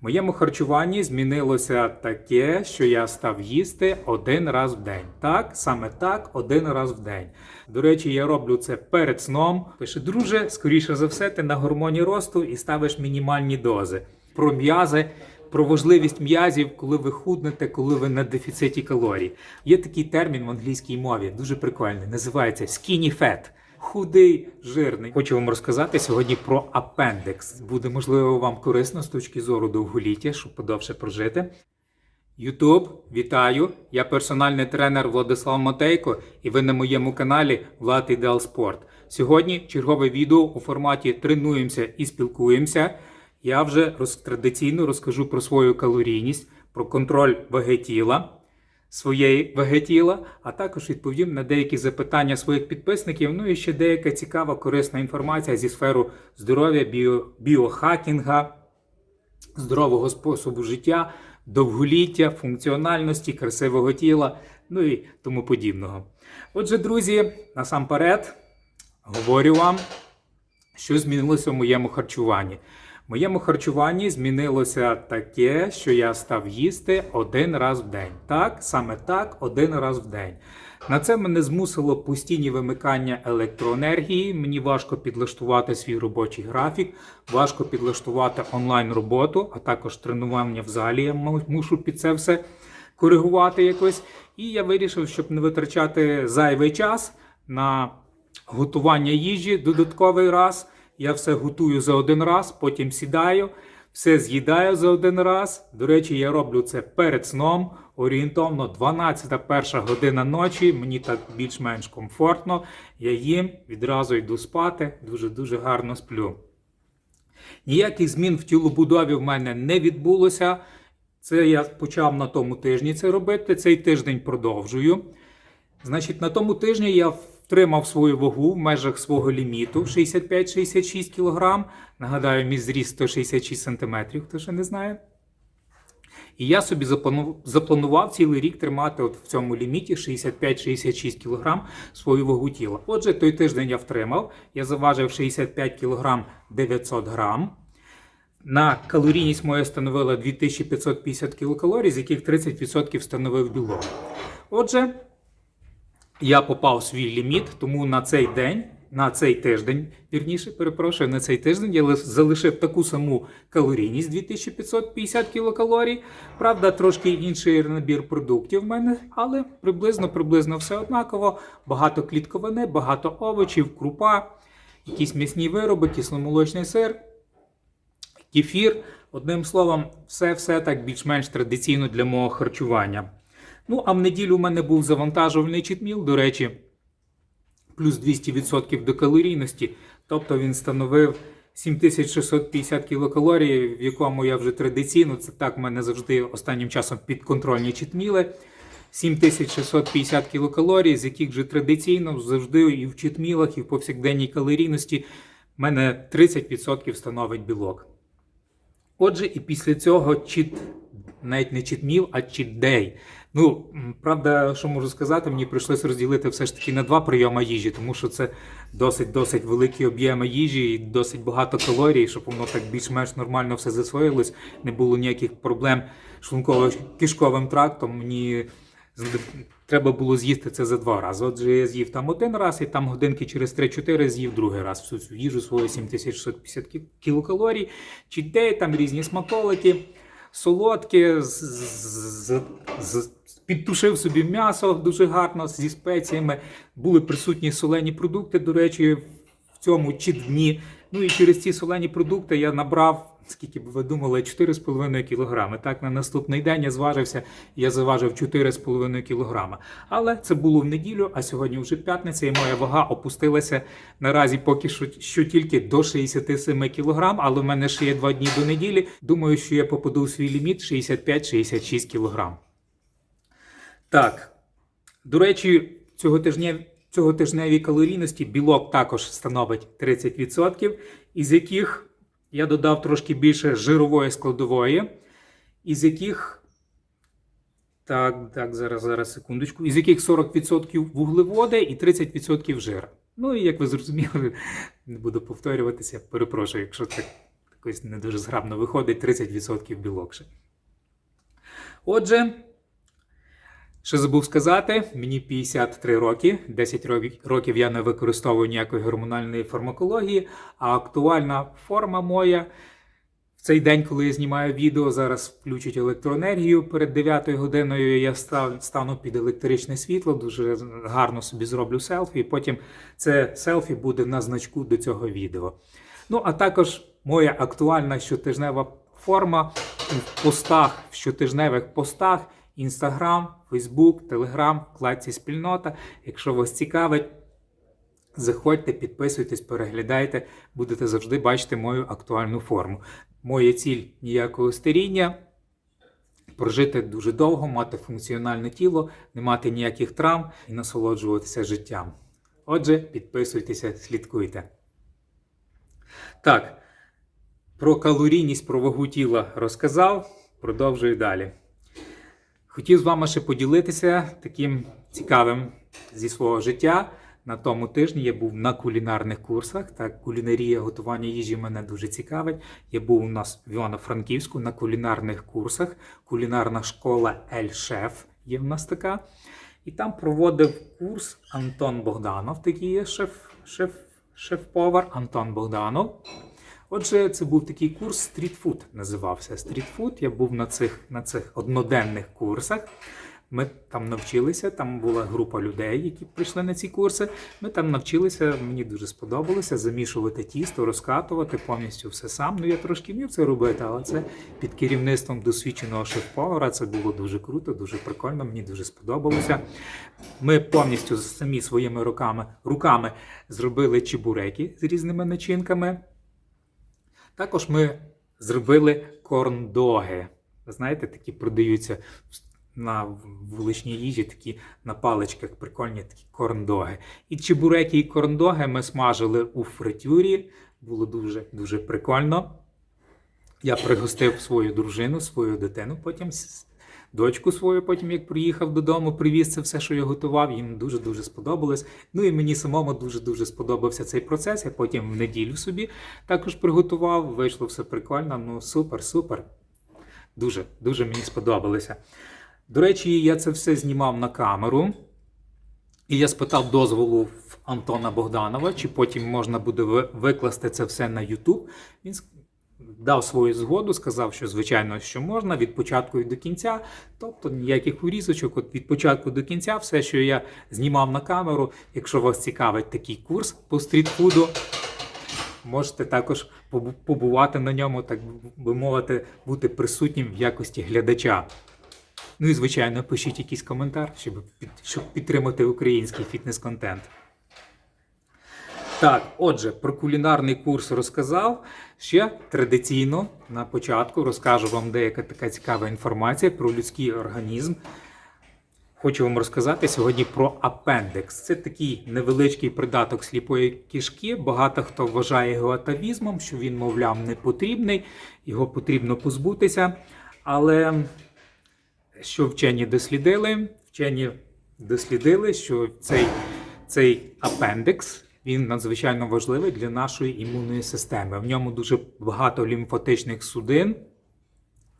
Моєму харчуванні змінилося таке, що я став їсти один раз в день. Так, саме так, один раз в день. До речі, я роблю це перед сном. Пише, друже, скоріше за все, ти на гормоні росту і ставиш мінімальні дози. Про м'язи, про важливість м'язів, коли ви худнете, коли ви на дефіциті калорій. Є такий термін в англійській мові, дуже прикольний. Називається skinny fat. Худий, жирний. Хочу вам розказати сьогодні про апендекс. Буде можливо вам корисно з точки зору довголіття, щоб подовше прожити. Ютуб, вітаю! Я персональний тренер Владислав Матейко, і ви на моєму каналі Влад Ідеал Спорт. Сьогодні чергове відео у форматі Тренуємося і спілкуємося. Я вже традиційно розкажу про свою калорійність, про контроль ваги тіла, своєї ваги тіла, а також відповім на деякі запитання своїх підписників. Ну і ще деяка цікава, корисна інформація зі сферу здоров'я, біо, біохакінга, здорового способу життя, довголіття, функціональності, красивого тіла, ну і тому подібного. Отже, друзі, насамперед говорю вам, що змінилося в моєму харчуванні. Моєму харчуванні змінилося таке, що я став їсти один раз в день. Так, саме так, один раз в день. На це мене змусило постійні вимикання електроенергії. Мені важко підлаштувати свій робочий графік, важко підлаштувати онлайн роботу, а також тренування в залі. Я мушу під це все коригувати якось. І я вирішив, щоб не витрачати зайвий час на готування їжі додатковий раз. Я все готую за один раз, потім сідаю, все з'їдаю за один раз. До речі, я роблю це перед сном, орієнтовно 12-1 година ночі. Мені так більш-менш комфортно. Я їм, відразу йду спати, дуже-дуже гарно сплю. Ніяких змін в тілобудові в мене не відбулося. Це я почав на тому тижні це робити. Цей тиждень продовжую. Значить, на тому тижні я втримав свою вагу в межах свого ліміту 65-66 кг. Нагадаю, мій зріст 166 см, хто ще не знає. І я собі запланував цілий рік тримати от в цьому ліміті 65-66 кг свою вагу тіла. Отже, той тиждень я втримав. Я заважив 65 кг 900 грам. На калорійність моя становила 2550 кілокалорій, з яких 30% становив білок. Отже, я попав свій ліміт, тому на цей день, на цей тиждень, вірніше, перепрошую, на цей тиждень я залишив таку саму калорійність 2550 кілокалорій. Правда, трошки інший набір продуктів в мене, але приблизно приблизно все однаково. Багато клітковини, багато овочів, крупа, якісь м'ясні вироби, кисломолочний сир кефір. Одним словом, все-все так більш-менш традиційно для мого харчування. Ну, а в неділю у мене був завантажувальний читміл, до речі, плюс 200% до калорійності. Тобто він становив 7650 кілокалорій, в якому я вже традиційно, це так в мене завжди останнім часом підконтрольні читміли. 7650 кілокалорій, з яких вже традиційно завжди і в читмілах, і в повсякденній калорійності в мене 30% становить білок. Отже, і після цього чіт, навіть не чітміл, а чітдей. Ну, правда, що можу сказати, мені прийшлося розділити все ж таки на два прийоми їжі, тому що це досить досить великі об'єми їжі і досить багато калорій, щоб воно так більш-менш нормально все засвоїлось, не було ніяких проблем з шлунково-кишковим трактом. Мені треба було з'їсти це за два рази. Отже, я з'їв там один раз, і там годинки через 3-4 з'їв другий раз всю цю їжу свою 7650 кі- кілокалорій, чітдей, там різні смаколики, солодкі, з, з, з, підтушив собі м'ясо дуже гарно зі спеціями. Були присутні солені продукти, до речі, в цьому чітдні. Ну і через ці солені продукти я набрав. Скільки б ви думали, 4,5 кілограми. Так, на наступний день я зважився, я заважив 4,5 кілограми. Але це було в неділю, а сьогодні вже п'ятниця, і моя вага опустилася наразі поки що, що тільки до 67 кілограм, але в мене ще є два дні до неділі. Думаю, що я попаду в свій ліміт 65-66 кілограм. Так, до речі, цього тижня. Цього калорійності білок також становить 30%, із яких я додав трошки більше жирової складової, із яких так, так, зараз, зараз, секундочку, із яких 40% вуглеводи і 30% жира. Ну і як ви зрозуміли, не буду повторюватися, перепрошую, якщо так якось не дуже зграбно виходить 30% білок ще. Отже, що забув сказати, мені 53 роки, 10 років- я не використовую ніякої гормональної фармакології, а актуальна форма моя в цей день, коли я знімаю відео, зараз включать електроенергію перед 9 годиною. Я стану під електричне світло, дуже гарно собі зроблю селфі, і потім це селфі буде на значку до цього відео. Ну, а також моя актуальна щотижнева форма в постах, в щотижневих постах, Інстаграм, Фейсбук, Телеграм, вкладці спільнота. Якщо вас цікавить, заходьте, підписуйтесь, переглядайте, будете завжди бачити мою актуальну форму. Моя ціль ніякого старіння. Прожити дуже довго, мати функціональне тіло, не мати ніяких травм і насолоджуватися життям. Отже, підписуйтеся, слідкуйте. Так, про калорійність, про вагу тіла розказав. Продовжую далі. Хотів з вами ще поділитися таким цікавим зі свого життя. На тому тижні я був на кулінарних курсах. Так, кулінарія, готування їжі мене дуже цікавить. Я був у нас в Івано-Франківську на кулінарних курсах. Кулінарна школа Ель Шеф є в нас така. І там проводив курс Антон Богданов, такий є шеф, шеф, шеф-повар Антон Богданов. Отже, це був такий курс стрітфуд, називався стрітфуд. Я був на цих, на цих одноденних курсах. Ми там навчилися, там була група людей, які прийшли на ці курси. Ми там навчилися, мені дуже сподобалося замішувати тісто, розкатувати повністю все сам. Ну я трошки вмів це робити, але це під керівництвом досвідченого шеф-повара. Це було дуже круто, дуже прикольно. Мені дуже сподобалося. Ми повністю самі своїми руками, руками зробили чебуреки з різними начинками. Також ми зробили корндоги. Знаєте, такі продаються на вуличній їжі, такі на паличках, прикольні такі корндоги. І чебуреки і корндоги ми смажили у фритюрі. Було дуже дуже прикольно. Я пригостив свою дружину, свою дитину, потім дочку свою, потім як приїхав додому, привіз це все, що я готував. Їм дуже дуже сподобалось. Ну і мені самому дуже дуже сподобався цей процес. Я потім в неділю собі також приготував. Вийшло все прикольно. Ну супер, супер. Дуже, дуже мені сподобалося. До речі, я це все знімав на камеру. І я спитав дозволу в Антона Богданова, чи потім можна буде викласти це все на YouTube. Він дав свою згоду, сказав, що звичайно, що можна від початку і до кінця. Тобто ніяких урізочок, от від початку до кінця, все, що я знімав на камеру. Якщо вас цікавить такий курс по стрітфуду, можете також побувати на ньому, так би мовити, бути присутнім в якості глядача. Ну і звичайно, пишіть якийсь коментар, щоб, під, щоб підтримати український фітнес-контент. Так, отже, про кулінарний курс розказав. Ще традиційно на початку розкажу вам деяка така цікава інформація про людський організм. Хочу вам розказати сьогодні про апендекс. Це такий невеличкий придаток сліпої кишки. Багато хто вважає його атавізмом, що він, мовляв, не потрібний, його потрібно позбутися. Але що вчені дослідили? Вчені дослідили, що цей, цей апендекс він надзвичайно важливий для нашої імунної системи. В ньому дуже багато лімфатичних судин,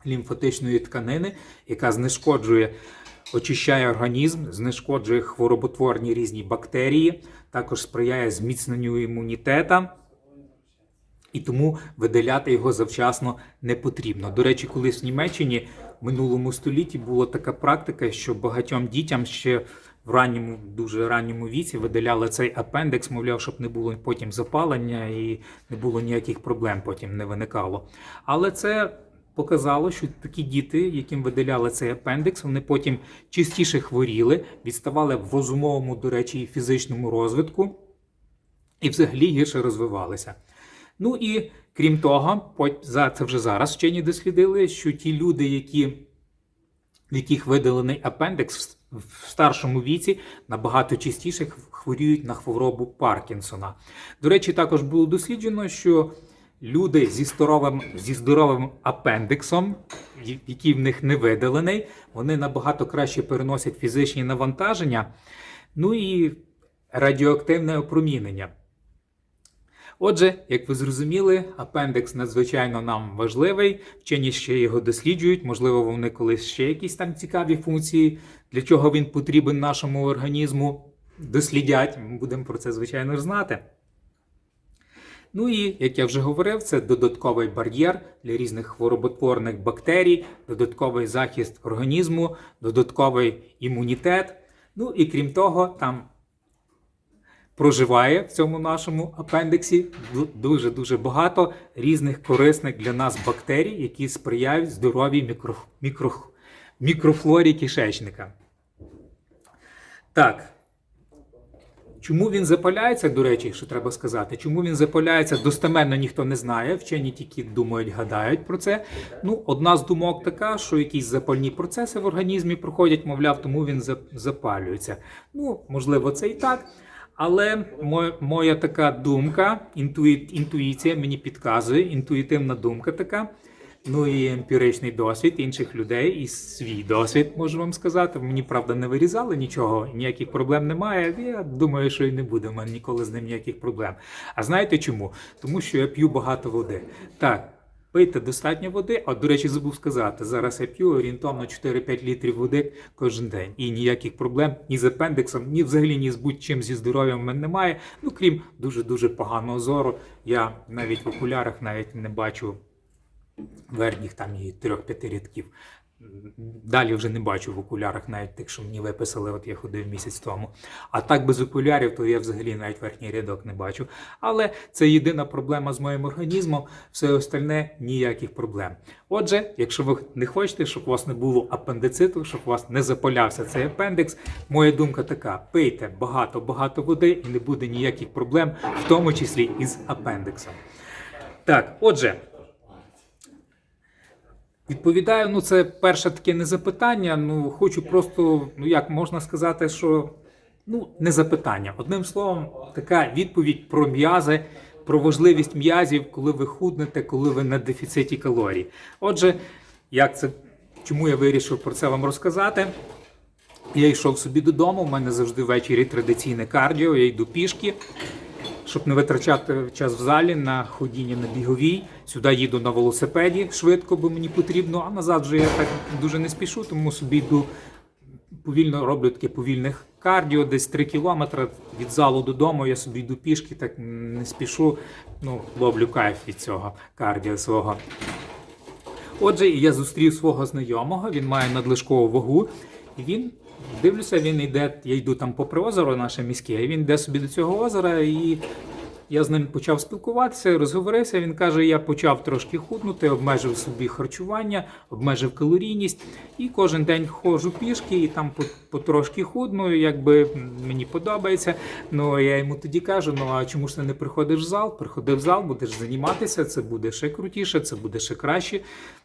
лімфатичної тканини, яка знешкоджує, очищає організм, знешкоджує хвороботворні різні бактерії, також сприяє зміцненню імунітета. І тому видаляти його завчасно не потрібно. До речі, колись в Німеччині в минулому столітті була така практика, що багатьом дітям ще в ранньому, дуже ранньому віці видаляли цей апендекс, мовляв, щоб не було потім запалення і не було ніяких проблем потім не виникало. Але це показало, що такі діти, яким видаляли цей апендекс, вони потім частіше хворіли, відставали в розумовому, до речі, і фізичному розвитку і взагалі гірше розвивалися. Ну і крім того, за це вже зараз вчені дослідили, що ті люди, які, в яких видалений апендекс в, старшому віці, набагато частіше хворіють на хворобу Паркінсона. До речі, також було досліджено, що люди зі здоровим, зі здоровим апендиксом, який в них не видалений, вони набагато краще переносять фізичні навантаження, ну і радіоактивне опромінення. Отже, як ви зрозуміли, апендекс надзвичайно нам важливий. Вчені ще його досліджують. Можливо, вони колись ще якісь там цікаві функції, для чого він потрібен нашому організму, дослідять. Ми будемо про це, звичайно, знати. Ну і, як я вже говорив, це додатковий бар'єр для різних хвороботворних бактерій, додатковий захист організму, додатковий імунітет. Ну і крім того, там проживає в цьому нашому апендиксі дуже-дуже багато різних корисних для нас бактерій, які сприяють здоровій мікро, мікро, мікрофлорі кишечника. Так. Чому він запаляється, до речі, що треба сказати, чому він запаляється, достеменно ніхто не знає. Вчені тільки думають, гадають про це. Ну, одна з думок така, що якісь запальні процеси в організмі проходять, мовляв, тому він запалюється. Ну, можливо, це і так. Але моя, моя така думка, інтуї, інтуїція мені підказує, інтуїтивна думка така. Ну і емпіричний досвід інших людей, і свій досвід можу вам сказати. Мені правда не вирізали нічого, ніяких проблем немає. Я думаю, що і не буде. У мене ніколи з ним ніяких проблем. А знаєте чому? Тому що я п'ю багато води. Так, пийте достатньо води. А до речі, забув сказати. Зараз я п'ю орієнтовно 4-5 літрів води кожен день. І ніяких проблем ні з апендексом, ні взагалі ні з будь-чим зі здоров'ям в мене немає. Ну крім дуже дуже поганого зору. Я навіть в окулярах навіть не бачу верхніх там і трьох-п'яти рядків. Далі вже не бачу в окулярах, навіть тих, що мені виписали, от я ходив місяць тому. А так без окулярів, то я взагалі навіть верхній рядок не бачу. Але це єдина проблема з моїм організмом, все остальне ніяких проблем. Отже, якщо ви не хочете, щоб у вас не було апендициту, щоб у вас не запалявся цей апендикс, моя думка така: пийте багато-багато води і не буде ніяких проблем, в тому числі і з апендиксом. Так, отже. Відповідаю, ну це перше таке не запитання. Ну хочу просто, ну як можна сказати, що ну не запитання. Одним словом, така відповідь про м'язи, про важливість м'язів, коли ви худнете, коли ви на дефіциті калорій. Отже, як це, чому я вирішив про це вам розказати? Я йшов собі додому. У мене завжди ввечері традиційне кардіо, я йду пішки щоб не витрачати час в залі на ходіння на біговій. Сюди їду на велосипеді швидко, бо мені потрібно, а назад вже я так дуже не спішу, тому собі йду повільно роблю таке повільне кардіо, десь 3 кілометри від залу додому. Я собі йду пішки, так не спішу. Ну, ловлю кайф від цього кардіо свого. Отже, я зустрів свого знайомого, він має надлишкову вагу, він Дивлюся, він йде, я йду там попри озеро наше міське, і він йде собі до цього озера, і я з ним почав спілкуватися, розговорився. Він каже: я почав трошки худнути, обмежив собі харчування, обмежив калорійність, і кожен день ходжу пішки, і там потрошки худну, якби мені подобається. Ну я йому тоді кажу: ну а чому ж ти не приходиш в зал? Приходи в зал, будеш займатися, це буде ще крутіше, це буде ще краще.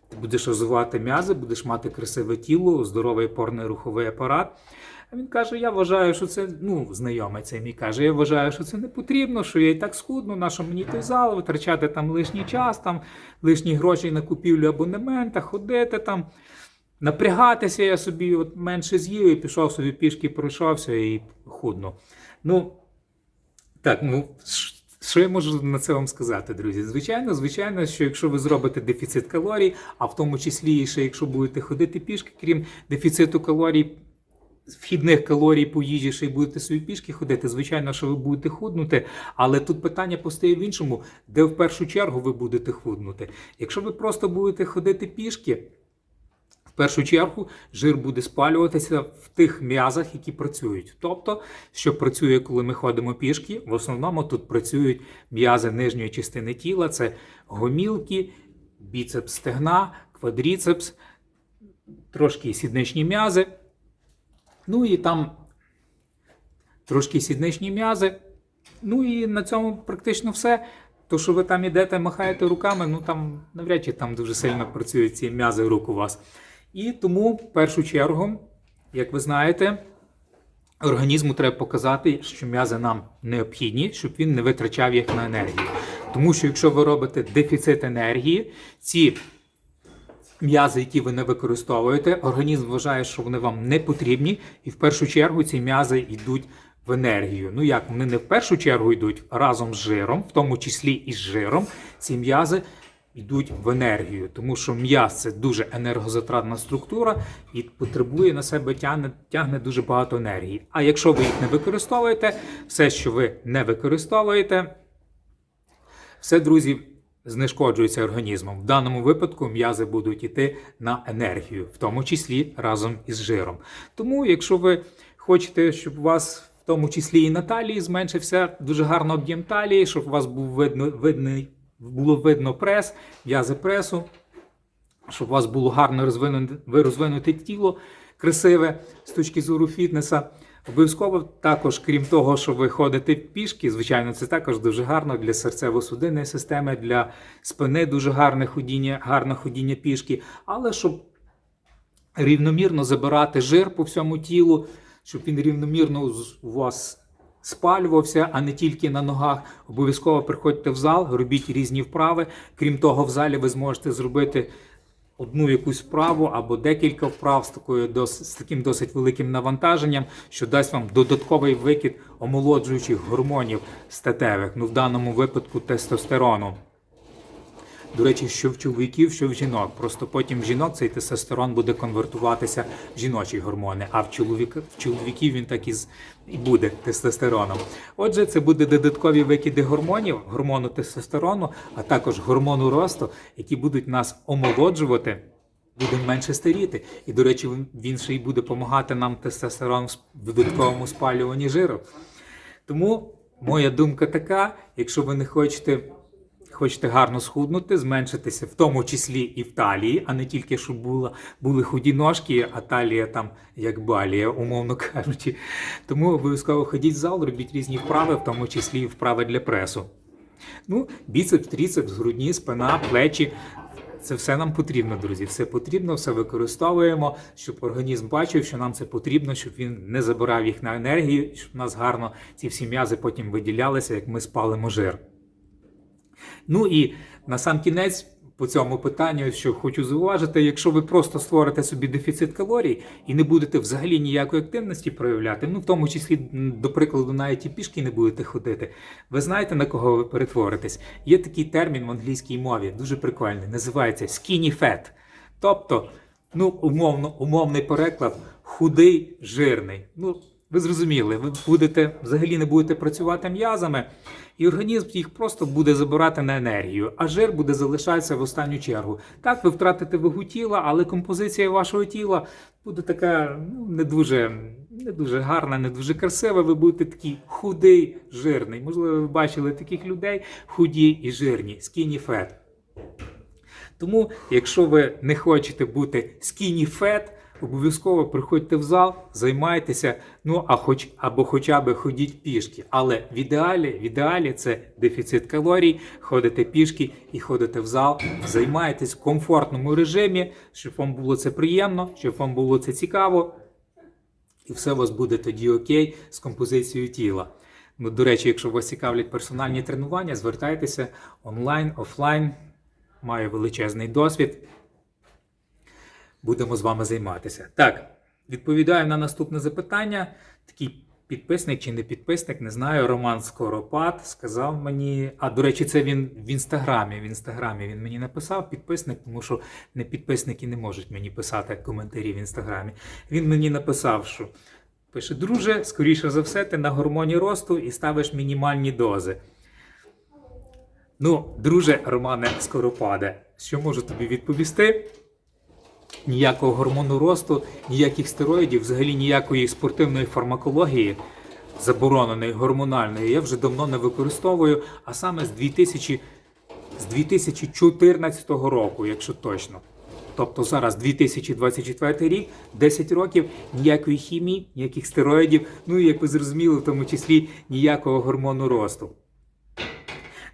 Ти будеш розвивати м'язи, будеш мати красиве тіло, здоровий опорний руховий апарат. А він каже: Я вважаю, що це ну, знайомий цей мій каже, я вважаю, що це не потрібно, що я і так схудну, на що мені той зал, витрачати там лишній час, там лишні гроші на купівлю абонемента, ходити там, напрягатися, я собі от менше з'їв і пішов собі пішки, пройшовся і худну. Ну, так, ну. Що я можу на це вам сказати, друзі? Звичайно, звичайно, що якщо ви зробите дефіцит калорій, а в тому числі ще якщо будете ходити пішки, крім дефіциту калорій, вхідних калорій по їжі, ще й будете собі пішки ходити, звичайно, що ви будете худнути. Але тут питання постає в іншому, де в першу чергу ви будете худнути. Якщо ви просто будете ходити пішки, в першу чергу жир буде спалюватися в тих м'язах, які працюють. Тобто, що працює, коли ми ходимо пішки, в основному тут працюють м'язи нижньої частини тіла, це гомілки, біцепс стегна, квадріцепс, трошки сідничні м'язи. Ну і там трошки сідничні м'язи. Ну і на цьому практично все. То, що ви там ідете, махаєте руками, ну там навряд чи там дуже сильно працюють ці м'язи рук у вас. І тому, в першу чергу, як ви знаєте, організму треба показати, що м'язи нам необхідні, щоб він не витрачав їх на енергію. Тому що якщо ви робите дефіцит енергії, ці м'язи, які ви не використовуєте, організм вважає, що вони вам не потрібні, і в першу чергу ці м'язи йдуть в енергію. Ну як вони не в першу чергу йдуть разом з жиром, в тому числі і з жиром, ці м'язи йдуть в енергію, тому що м'яз це дуже енергозатратна структура і потребує на себе тягне, тягне дуже багато енергії. А якщо ви їх не використовуєте, все, що ви не використовуєте, все, друзі, знешкоджується організмом. В даному випадку м'язи будуть йти на енергію, в тому числі разом із жиром. Тому, якщо ви хочете, щоб у вас в тому числі і на талії зменшився дуже гарно об'єм талії, щоб у вас був видно, видний, було видно прес, м'язи пресу, щоб у вас було гарно розвинуте, ви розвинуте тіло, красиве з точки зору фітнеса. Обов'язково також, крім того, що ви ходите пішки, звичайно, це також дуже гарно для серцево-судинної системи, для спини дуже гарне ходіння, гарне ходіння пішки, але щоб рівномірно забирати жир по всьому тілу, щоб він рівномірно у вас спалювався, а не тільки на ногах. Обов'язково приходьте в зал, робіть різні вправи. Крім того, в залі ви зможете зробити одну якусь вправу або декілька вправ з, такою дос- з таким досить великим навантаженням, що дасть вам додатковий викид омолоджуючих гормонів статевих, ну в даному випадку тестостерону. До речі, що в чоловіків, що в жінок. Просто потім в жінок цей тестостерон буде конвертуватися в жіночі гормони, а в чоловіка в чоловіків він так і, буде тестостероном. Отже, це буде додаткові викиди гормонів, гормону тестостерону, а також гормону росту, які будуть нас омолоджувати. Будемо менше старіти. І, до речі, він ще й буде допомагати нам тестостерон в додатковому спалюванні жиру. Тому моя думка така: якщо ви не хочете, хочете гарно схуднути, зменшитися, в тому числі і в талії, а не тільки щоб була, були худі ножки, а талія там як балія, умовно кажучи. Тому обов'язково ходіть в зал, робіть різні вправи, в тому числі і вправи для пресу. Ну, біцепс, тріцепс, грудні, спина, плечі. Це все нам потрібно, друзі. Все потрібно, все використовуємо, щоб організм бачив, що нам це потрібно, щоб він не забирав їх на енергію, щоб у нас гарно ці всі м'язи потім виділялися, як ми спалимо жир. Ну і на сам кінець по цьому питанню, що хочу зауважити, якщо ви просто створите собі дефіцит калорій і не будете взагалі ніякої активності проявляти, ну в тому числі, до прикладу, навіть і пішки не будете ходити, ви знаєте на кого ви перетворитесь? Є такий термін в англійській мові, дуже прикольний, називається skinny fat. Тобто, ну, умовно, умовний переклад худий, жирний. Ну, ви зрозуміли, ви будете взагалі не будете працювати м'язами, і організм їх просто буде забирати на енергію, а жир буде залишатися в останню чергу. Так, ви втратите вагу тіла, але композиція вашого тіла буде така ну, не дуже, не дуже гарна, не дуже красива. Ви будете такий худий, жирний. Можливо, ви бачили таких людей худі і жирні, skinny fat. Тому, якщо ви не хочете бути skinny fat, обов'язково приходьте в зал, займайтеся, ну а хоч або хоча б ходіть пішки. Але в ідеалі, в ідеалі це дефіцит калорій, ходите пішки і ходите в зал, займайтесь в комфортному режимі, щоб вам було це приємно, щоб вам було це цікаво, і все у вас буде тоді окей з композицією тіла. Ну, до речі, якщо вас цікавлять персональні тренування, звертайтеся онлайн, офлайн. Маю величезний досвід. Будемо з вами займатися. Так, відповідаю на наступне запитання. Такий підписник чи не підписник, не знаю. Роман Скоропад сказав мені. А до речі, це він в інстаграмі. В інстаграмі він мені написав підписник, тому що не підписники не можуть мені писати коментарі в інстаграмі. Він мені написав, що пише: друже, скоріше за все, ти на гормоні росту і ставиш мінімальні дози. Ну, друже Романе Скоропаде, що можу тобі відповісти? Ніякого гормону росту, ніяких стероїдів, взагалі ніякої спортивної фармакології, забороненої гормональної, я вже давно не використовую, а саме з 2000, з 2014 року, якщо точно. Тобто зараз 2024 рік, 10 років, ніякої хімії, ніяких стероїдів, ну і як ви зрозуміли, в тому числі ніякого гормону росту.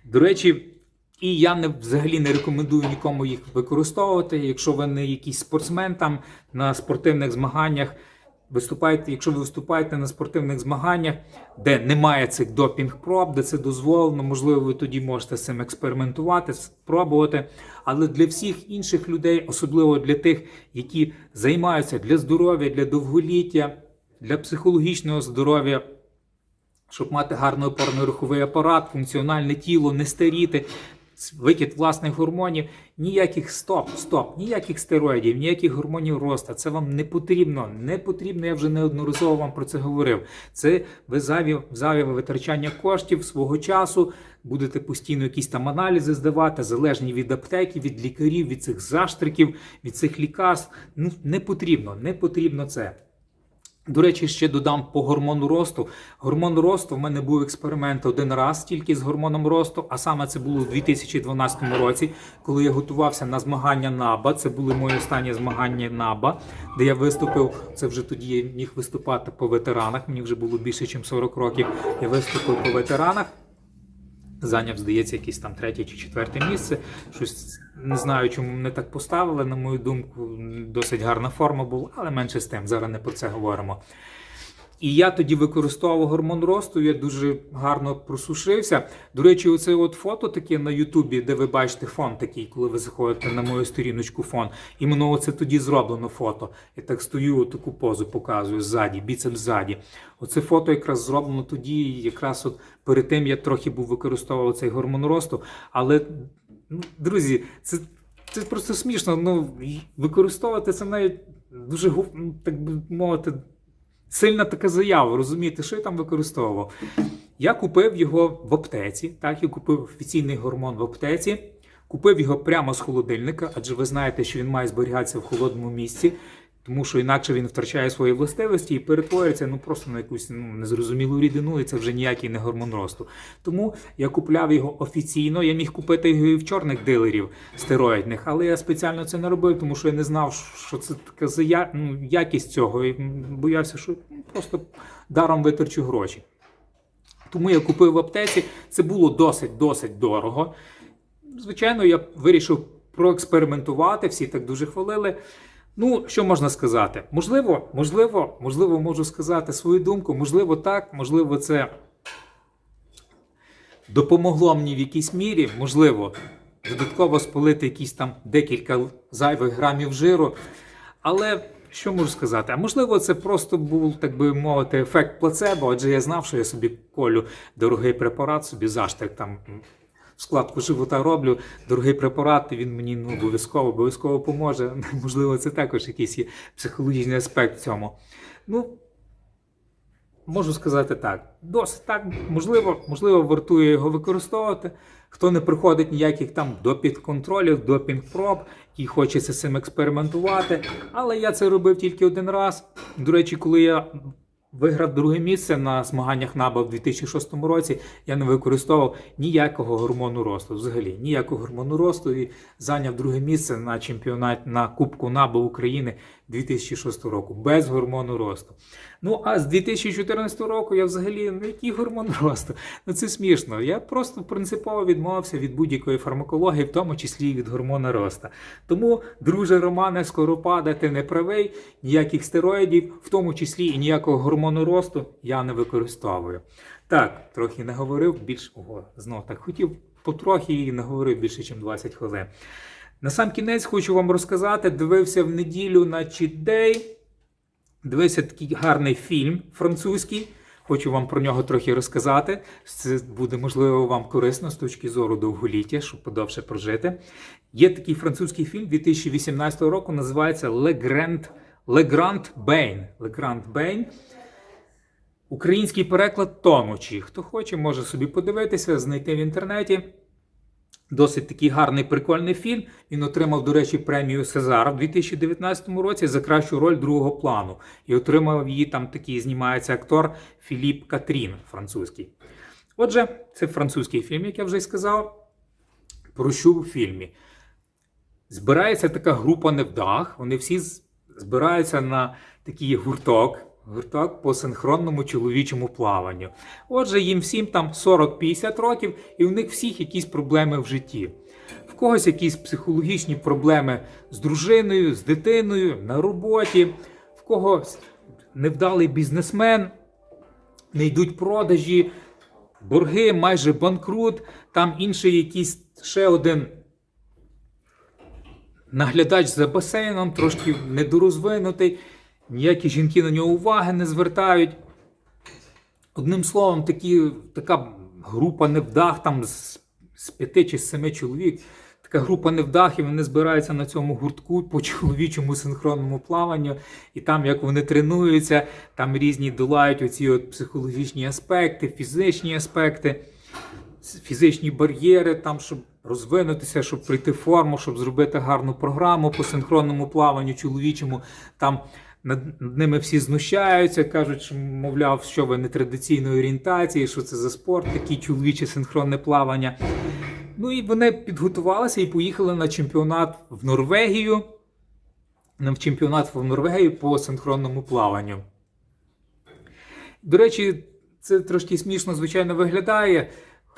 До речі, і я не взагалі не рекомендую нікому їх використовувати. Якщо ви не якийсь спортсмен там на спортивних змаганнях, виступаєте, якщо ви виступаєте на спортивних змаганнях, де немає цих допінг-проб, де це дозволено, можливо, ви тоді можете з цим експериментувати, спробувати. Але для всіх інших людей, особливо для тих, які займаються для здоров'я, для довголіття, для психологічного здоров'я щоб мати гарний опорно-руховий апарат, функціональне тіло, не старіти, викид власних гормонів. Ніяких стоп, стоп, ніяких стероїдів, ніяких гормонів росту. Це вам не потрібно. Не потрібно, я вже неодноразово вам про це говорив. Це ви зайві, зайве витрачання коштів свого часу. Будете постійно якісь там аналізи здавати, залежні від аптеки, від лікарів, від цих заштриків, від цих лікарств. Ну не потрібно, не потрібно це. До речі, ще додам по гормону росту. Гормон росту в мене був експеримент один раз тільки з гормоном росту, а саме це було у 2012 році, коли я готувався на змагання НАБА. Це були мої останні змагання НАБА, де я виступив. Це вже тоді я міг виступати по ветеранах. Мені вже було більше, ніж 40 років. Я виступив по ветеранах. Зайняв, здається, якесь там третє чи четверте місце. Щось не знаю, чому мене так поставили. На мою думку, досить гарна форма була, але менше з тим. Зараз не про це говоримо. І я тоді використовував гормон росту, я дуже гарно просушився. До речі, оце от фото таке на Ютубі, де ви бачите фон такий, коли ви заходите на мою сторіночку фон. Іменно оце тоді зроблено фото. Я так стою, таку позу показую ззаді, біцепс ззаді. Оце фото якраз зроблено тоді, якраз от перед тим я трохи був використовував цей гормон росту. Але, ну, друзі, це, це просто смішно. Ну, використовувати це навіть дуже ну, так би мовити. Сильна така заява, розумієте, що я там використовував. Я купив його в аптеці, так, я купив офіційний гормон в аптеці, купив його прямо з холодильника, адже ви знаєте, що він має зберігатися в холодному місці, тому що інакше він втрачає свої властивості і перетворюється ну, просто на якусь ну, незрозумілу рідину, і це вже ніякий не гормон росту. Тому я купляв його офіційно. Я міг купити його і в чорних дилерів стероїдних, але я спеціально це не робив, тому що я не знав, що це така за я- ну, якість цього. І боявся, що ну, просто даром витрачу гроші. Тому я купив в аптеці. Це було досить досить дорого. Звичайно, я вирішив проекспериментувати, всі так дуже хвалили. Ну, що можна сказати? Можливо, можливо, можливо, можу сказати свою думку. Можливо, так, можливо, це допомогло мені в якійсь мірі, можливо, додатково спалити якісь там декілька зайвих грамів жиру. Але що можу сказати? А можливо, це просто був, так би мовити, ефект плацебо, адже я знав, що я собі колю дорогий препарат, собі заштрик там складку живота роблю, дорогий препарат, він мені ну, обов'язково, обов'язково поможе. Можливо, це також якийсь є психологічний аспект в цьому. Ну, Можу сказати так. Досить так, можливо, можливо, вартує його використовувати. Хто не приходить ніяких там допінг-контролів, допінг-проб, і хочеться з цим експериментувати. Але я це робив тільки один раз. До речі, коли я виграв друге місце на змаганнях НАБА в 2006 році, я не використовував ніякого гормону росту. Взагалі, ніякого гормону росту і зайняв друге місце на чемпіонаті на Кубку НАБА України 2006 року без гормону росту. Ну а з 2014 року я взагалі ну який гормон росту? Ну це смішно. Я просто принципово відмовився від будь-якої фармакології, в тому числі і від гормона росту. Тому, друже Романе, скоропада, ти не правий, ніяких стероїдів, в тому числі і ніякого гормону росту я не використовую. Так, трохи не говорив, більш ого, знов так хотів потрохи і не говорив більше, ніж 20 хвилин. На сам кінець хочу вам розказати, дивився в неділю на Cheat Дивився такий гарний фільм французький. Хочу вам про нього трохи розказати. Це буде можливо вам корисно з точки зору довголіття, щоб подовше прожити. Є такий французький фільм 2018 року, називається Le Grand, Le Grand Bain. Le Grand Bain. Український переклад тонучі. Хто хоче, може собі подивитися, знайти в інтернеті. Досить такий гарний прикольний фільм. Він отримав, до речі, премію Сезар в 2019 році за кращу роль другого плану. І отримав її там такий знімається актор Філіп Катрін, французький. Отже, це французький фільм, як я вже й сказав. Про що у фільмі? Збирається така група невдах. Вони всі збираються на такий гурток. Гурток по синхронному чоловічому плаванню. Отже, їм всім там 40-50 років, і у них всіх якісь проблеми в житті. В когось якісь психологічні проблеми з дружиною, з дитиною, на роботі, в когось невдалий бізнесмен, не йдуть продажі, борги, майже банкрут, там інший якийсь ще один наглядач за басейном, трошки недорозвинутий, ніякі жінки на нього уваги не звертають. Одним словом, такі, така група невдах там з, з п'яти чи з семи чоловік. Така група невдахів, вони збираються на цьому гуртку по чоловічому синхронному плаванню, і там, як вони тренуються, там різні долають оці от психологічні аспекти, фізичні аспекти, фізичні бар'єри, там, щоб розвинутися, щоб прийти в форму, щоб зробити гарну програму по синхронному плаванню чоловічому. Там над, ними всі знущаються, кажуть, що, мовляв, що ви не традиційної орієнтації, що це за спорт, такий чоловіче синхронне плавання. Ну і вони підготувалися і поїхали на чемпіонат в Норвегію. На чемпіонат в Норвегію по синхронному плаванню. До речі, це трошки смішно, звичайно, виглядає,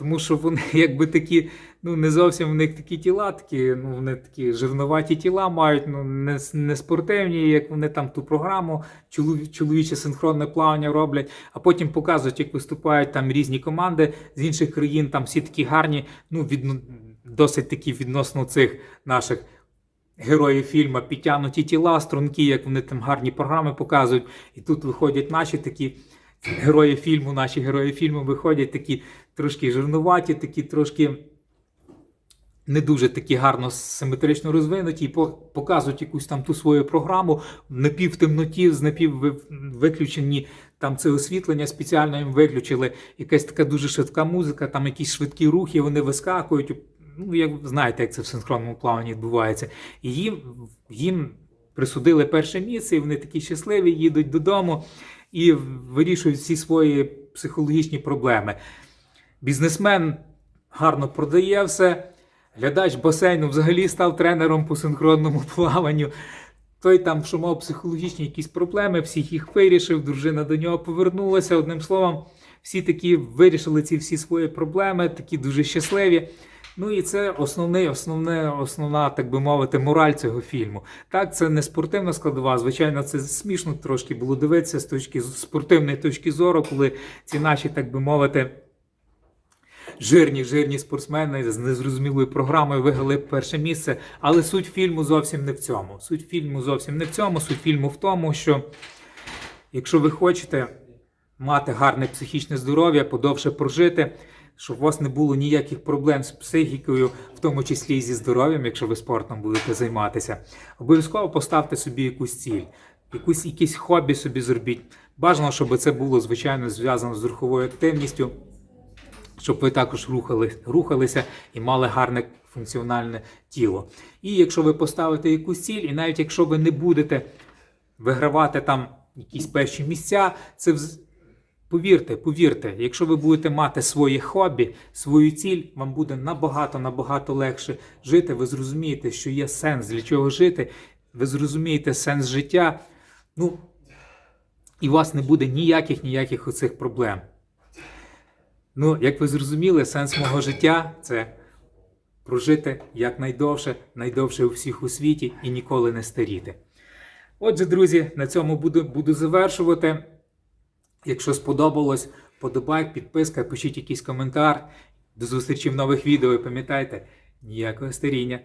тому що вони якби такі, ну не зовсім в них такі тіла, такі, ну вони такі жирноваті тіла мають, ну не, не спортивні, як вони там ту програму, чоловіче синхронне плавання роблять, а потім показують, як виступають там різні команди з інших країн, там всі такі гарні, ну відно, досить такі відносно цих наших. Герої фільму підтягнуті тіла, струнки, як вони там гарні програми показують. І тут виходять наші такі герої фільму, наші герої фільму виходять такі трошки жирнуваті, такі трошки не дуже такі гарно симетрично розвинуті, і показують якусь там ту свою програму напівтемноті, з напіввиключені там це освітлення спеціально їм виключили. Якась така дуже швидка музика, там якісь швидкі рухи, вони вискакують. Ну, як знаєте, як це в синхронному плаванні відбувається. І їм, їм присудили перше місце, і вони такі щасливі, їдуть додому і вирішують всі свої психологічні проблеми. Бізнесмен гарно продає все. Глядач басейну взагалі став тренером по синхронному плаванню. Той там, що мав психологічні якісь проблеми, всіх їх вирішив, дружина до нього повернулася. Одним словом, всі такі вирішили ці всі свої проблеми, такі дуже щасливі. Ну і це основний, основне, основна, так би мовити, мораль цього фільму. Так, це не спортивна складова. Звичайно, це смішно трошки було дивитися з точки з спортивної точки зору, коли ці наші, так би мовити, жирні, жирні спортсмени з незрозумілою програмою виграли перше місце. Але суть фільму зовсім не в цьому. Суть фільму зовсім не в цьому. Суть фільму в тому, що якщо ви хочете мати гарне психічне здоров'я, подовше прожити, щоб у вас не було ніяких проблем з психікою, в тому числі і зі здоров'ям, якщо ви спортом будете займатися, обов'язково поставте собі якусь ціль, якусь якесь хобі собі зробіть. Бажано, щоб це було звичайно зв'язано з руховою активністю щоб ви також рухали, рухалися і мали гарне функціональне тіло. І якщо ви поставите якусь ціль, і навіть якщо ви не будете вигравати там якісь перші місця, це вз- повірте, повірте, якщо ви будете мати своє хобі, свою ціль, вам буде набагато набагато легше жити. Ви зрозумієте, що є сенс для чого жити. Ви зрозумієте сенс життя. Ну і у вас не буде ніяких ніяких оцих проблем. Ну, як ви зрозуміли, сенс мого життя це прожити якнайдовше, найдовше у всіх у світі і ніколи не старіти. Отже, друзі, на цьому буду, буду завершувати. Якщо сподобалось, подобайк, підписка, пишіть якийсь коментар. До зустрічі в нових відео і пам'ятайте, ніякого старіння.